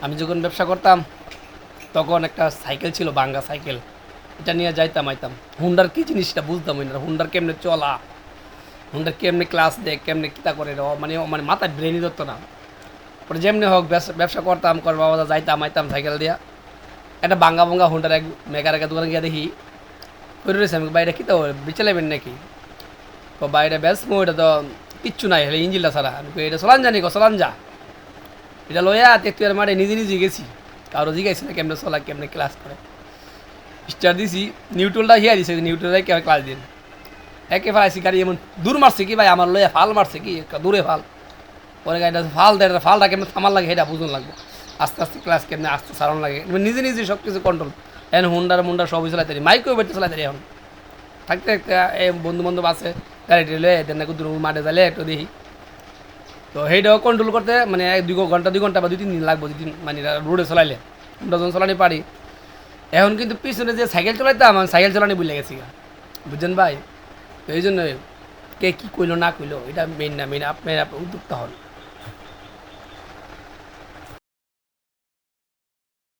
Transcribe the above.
আমি যখন ব্যবসা করতাম, তখন একটা সাইকেল ছিল, বাঙ্গা সাইকেল। এটা নিয়ে যাইতাম, আইতাম। হুন্ডার কি জিনিসটা বুঝতাম না। হুন্ডার কেমনে চলা? হুন্ডার কেমনে ক্লাস দেয়, কেমনে কিতা করে? মানে মানে মাথায় ব্রেনই ধরতো না। পরে যেমনি হোক, ব্যবসা- করতাম, কর বাবা যাইতাম, আইতাম সাইকেল দিয়া। একটা বাঙ্গা বাঙ্গা হুন্ডার এক মেকার একটা দোকানে গিয়ে দেখি করে রয়েছে আমি বাইরে কিতা বিচালাইবেন নাকি? তো বাইরে ব্যাস ওইটা তো কিচ্ছু নাই হলে ইঞ্জিনটা ছাড়া। আমি এটা চলান জানি গো যা। এটা লইয়া তেতুয়ার মাঠে নিজে নিজে গেছি। কারও জিজ্ঞাসি না কেমনে চলা, কেমনে ক্লাস করে। স্টার দিছি, নিউট্রলটা হিয়া দিছে, নিউট্রলটাই কে ক্লাস দিন। একে ফেলাইছি গাড়ি এমন দূর মারছে কি ভাই, আমার লইয়া ফাল মারছে কি দূরে ফাল। পরে গাড়িটা ফাল দেয় ফালটা কেমনে থামার লাগে সেটা বুঝুন লাগবে। আস্তে আস্তে ক্লাস কেমনে আস্তে সারানো লাগে। নিজে নিজে সব কিছু কন্ট্রোল এখন হুন্ডার মুন্ডার সবই চলাই পারি মাইকেও বেটে চালাইতে পারি এখন। থাকতে থাকতে বন্ধু বান্ধব আছে গাড়ি টেলে দেন না মাঠে যাইলে একটু দেখি। তো সেইটাও কন্ট্রোল করতে মানে এক, দুই ঘণ্টা দুই ঘণ্টা বা দুই, তিন দিন লাগবে, দুই দিন মানে রোডে চলাইলে। আমরা যখন চলানি পারি, এখন কিন্তু পিছনে যে সাইকেল চলাইতাম, আমি সাইকেল চলানি ভুলে গেছি। বুঝছেন ভাই? তো এই জন্য কে কী করল না করল এটা মেন না মেন আপনার উদ্যোক্তা হন।